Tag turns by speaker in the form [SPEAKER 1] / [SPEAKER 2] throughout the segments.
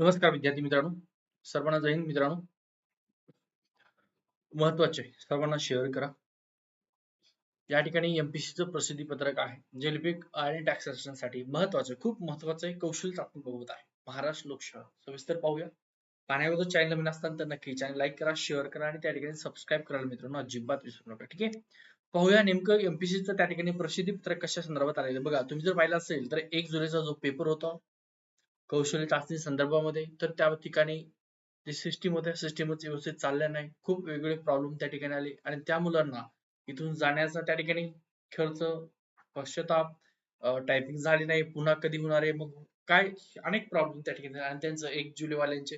[SPEAKER 1] नमस्कार विद्यार्थी मित्रांनो. सर्वांना जय हिंद मित्रांनो. महत्त्वाचे सर्वांना शेअर करा. या ठिकाणी एमपीसीचं प्रसिद्धी पत्रक आहे. जे लिपिक आणि टॅक्सेशनसाठी महत्वाचं खूप महत्वाचं कौशल्य चाचणी बघत आहे. महाराष्ट्र लोकशाह सविस्तर पाहूया. पाण्यावर चॅनल नवीन असताना तर नक्की चॅनल लाईक करा शेअर करा आणि त्या ठिकाणी सबस्क्राईब करायला मित्रांनो अजिबात विसरू नका ठीक आहे? पाहूया नेमकं एमपीसीचं त्या ठिकाणी प्रसिद्धी पत्रक कशा संदर्भात आलेलं बघा तुम्ही जर पाहिलं असेल तर एक जुलैचा जो पेपर होता कौशल्य चाचणी संदर्भामध्ये तर त्या ठिकाणी जे सिस्टीम होत्या सिस्टीमच व्यवस्थित चालल्या नाही. खूप वेगवेगळे प्रॉब्लेम त्या ठिकाणी आले. आणि त्या मुलांना इथून जाण्याचा त्या ठिकाणी खर्च पश्चाताप टायपिंग झाली नाही पुन्हा कधी होणार आहे मग काय अनेक प्रॉब्लेम त्या ठिकाणी आणि त्यांचं एक जुलैवाल्यांचे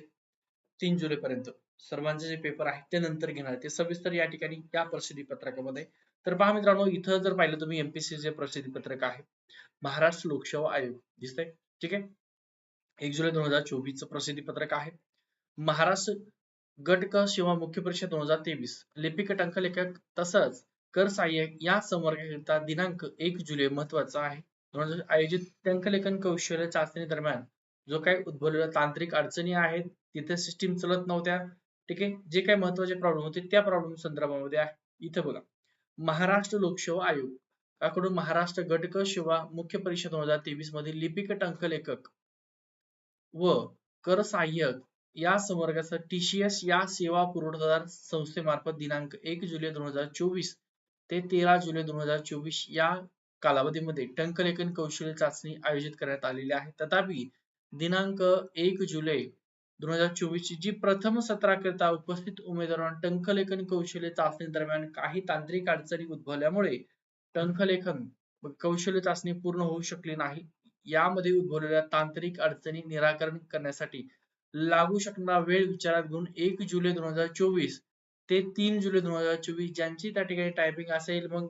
[SPEAKER 1] तीन जुलै पर्यंत सर्वांचे जे पेपर आहेत ते नंतर घेणार ते सविस्तर या ठिकाणी या प्रसिद्धी पत्रकामध्ये. तर पहा मित्रांनो इथं जर पाहिलं तुम्ही एमपीसी चे प्रसिद्धी पत्रक आहे. महाराष्ट्र लोकसेवा आयोग. दिसतंय? ठीक आहे? एक जुलै दोन हजार चोवीस प्रसिद्धी पत्रक आहे. महाराष्ट्र गट सेवा मुख्य परीक्षा दोन हजार तेवीस. लिपिक टंक लेखक तसंच कर सहाय्यक या संवर्गाकरिता दिनांक एक जुलै महत्त्वाचा आहे. दोन हजार आयोजित टंकलेखन कौशल्य चाचणी दरम्यान जो काही उद्भवलेल्या तांत्रिक अडचणी आहेत तिथे सिस्टीम चलत नव्हत्या. ठीक आहे? जे काही महत्त्वाचे प्रॉब्लेम होते त्या प्रॉब्लेम संदर्भामध्ये आहे. इथं बघा. महाराष्ट्र लोकसेवा आयोग. याकडून महाराष्ट्र गट क सेवा मुख्य परीक्षा दोन हजार तेवीस मधील लिपिक टंकलेखक व कर सहाय्यक या संवर्गाचा टीसीएस या सेवा पुरवठादार संस्थेमार्फत दिनांक एक जुलै दोन हजार चोवीस ते तेरा जुलै दोन हजार चोवीस या कालावधीमध्ये टंकलेखन कौशल्य चाचणी आयोजित करण्यात आलेली आहे. तथापि दिनांक एक जुलै दोन हजार चोवीस ची जी प्रथम सत्राकरिता उपस्थित उमेदवारांना टंकलेखन कौशल्य चाचणी दरम्यान काही तांत्रिक अडचणी उद्भवल्यामुळे टंकलेखन कौशल्य चाचणी पूर्ण होऊ शकली नाही. यामध्ये उद्भवलेल्या तांत्रिक अडचणी निराकरण करण्यासाठी लागू शकणारा वेळ विचारात घेऊन एक जुलै दोन हजार चोवीस ते तीन जुलै दोन हजार चोवीस ज्यांची त्या ठिकाणी टायपिंग असेल मग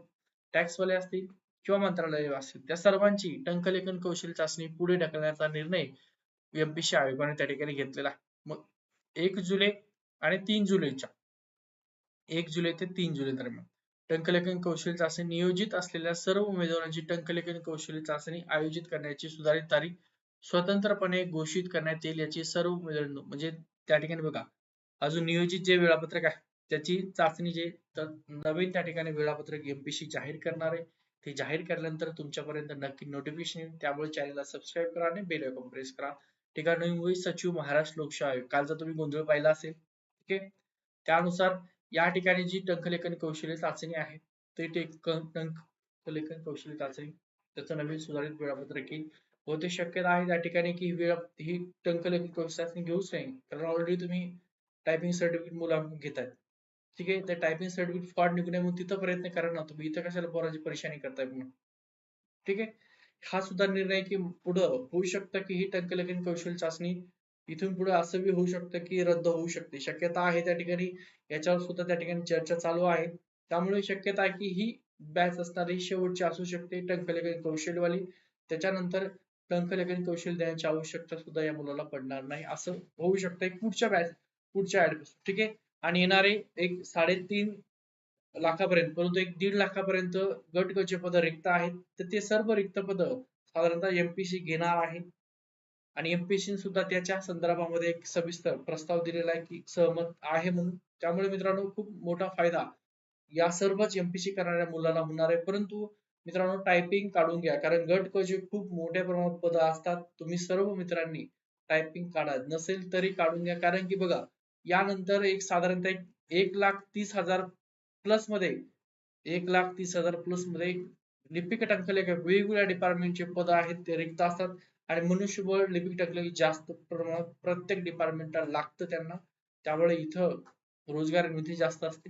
[SPEAKER 1] टॅक्स वाले असतील किंवा मंत्रालय असतील त्या सर्वांची टंकलेखन कौशल्य चाचणी पुढे ढकलण्याचा निर्णय एमपीसी आयोगाने त्या ठिकाणी घेतलेला मग एक जुलै आणि तीन जुलैच्या एक जुलै ते तीन जुलै दरम्यान. टंकलेखन कौशल्य चाचणी नियोजित असलेल्या सर्व उमेदवारांची टंकलेखन कौशल्य चाचणी आयोजित करण्याची सुधारित तारीख स्वतंत्रपणे घोषित करण्यात येईल याची सर्व उमेदवार म्हणजे त्या ठिकाणी बघा. अजून नियोजित जे वेळापत्रक आहे त्याची चाचणी जे तर नवीन त्या ठिकाणी वेळापत्रक एमपीसी जाहीर करणार आहे. ते जाहीर केल्यानंतर तुमच्यापर्यंत नक्की नोटिफिकेशन येईल. त्यामुळे चॅनलला सबस्क्राईब करा आणि बेल आयकॉन प्रेस करा. ठिकाणी सचिव महाराष्ट्र लोकशाही. आयोग कालचा तुम्ही गोंधळ पाहिला असेल. ठीक आहे? त्यानुसार या ठिकाणी जी टंकलेखन कौशल्य चाचणी आहे ते टंकलेखन कौशल्य चाचणी त्याचं नवीन सुधारित वेळापत्रक येईल शक्यता आहे त्या ठिकाणी की वेळ ही टंकलेखन कौशल्य चाचणी घेऊच नाही कारण ऑलरेडी तुम्ही टायपिंग सर्टिफिकेट मुलांकडून घेताय ठीक आहे? ते टायपिंग सर्टिफिकेट फ्रॉड निघू नये म्हणून तिथं प्रयत्न करा ना तुम्ही. इथं कशाला पोराची परेशानी करताय म्हणून. ठीक आहे? हा सुद्धा निर्णय की पुढं होऊ शकतं की ही टंकलेखन कौशल्य चाचणी इथून पुढे असं बी होऊ शकतं की रद्द होऊ शकते. शक्यता आहे त्या ठिकाणी याच्यावर सुद्धा त्या ठिकाणी चर्चा चालू आहे. त्यामुळे शक्यता आहे की ही बॅच असणारी शेवटची असू शकते टंकलेखन कौशल्यवाली त्याच्यानंतर टंकलेखन कौशल्य देण्याची आवश्यकता सुद्धा या मुलाला पडणार नाही. असं होऊ शकतं पुढच्या बॅच पुढच्या ऍडमिशन ठीक आहे? आणि येणारे एक साडेतीन लाखापर्यंत परंतु एक दीड लाखापर्यंत गट गचे पद रिक्त आहेत. तर ते सर्व रिक्त पद साधारणतः एमपीसी घेणार आहे. आणि एमपीसी सुद्धा त्याच्या संदर्भामध्ये एक सविस्तर प्रस्ताव दिलेला आहे की सहमत आहे म्हणून. त्यामुळे मित्रांनो खूप मोठा फायदा या सर्वच एमपीसी करणाऱ्या मुलांना होणार आहे. परंतु मित्रांनो टायपिंग काढून घ्या. कारण गट क जे खूप मोठ्या प्रमाणात पद असतात तुम्ही सर्व मित्रांनी टायपिंग काढा. नसेल तरी काढून घ्या. कारण की बघा यानंतर एक साधारणतः एक लाख तीस हजार प्लसमध्ये एक लाख तीस हजार प्लसमध्ये लिपिक टंकलेख वेगवेगळ्या डिपार्टमेंटचे पद आहेत. ते रिक्त असतात. आणि मनुष्यबळ लिपिक टंकलेख जास्त प्रमाणात प्रत्येक डिपार्टमेंटला लागतं त्यांना. त्यामुळे इथं रोजगार निधी जास्त असते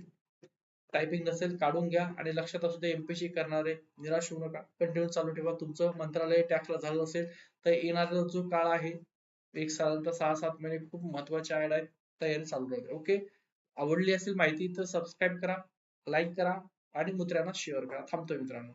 [SPEAKER 1] टायपिंग नसेल काढून घ्या आणि लक्षात असू दे एमपीसी करणारे निराश होऊ नका. कंटिन्यू चालू ठेवा. तुमचं मंत्रालय टॅक्सला झालं असेल तर येणारा जो काळ आहे एक साधारणतः सहा सात महिने खूप महत्त्वाचे ऍड आहे तयारी चालू राहील. ओके आवडली असेल माहिती तर सबस्क्राईब करा लाईक करा आणि मित्रांना शेअर करा. थांबतो मित्रांनो.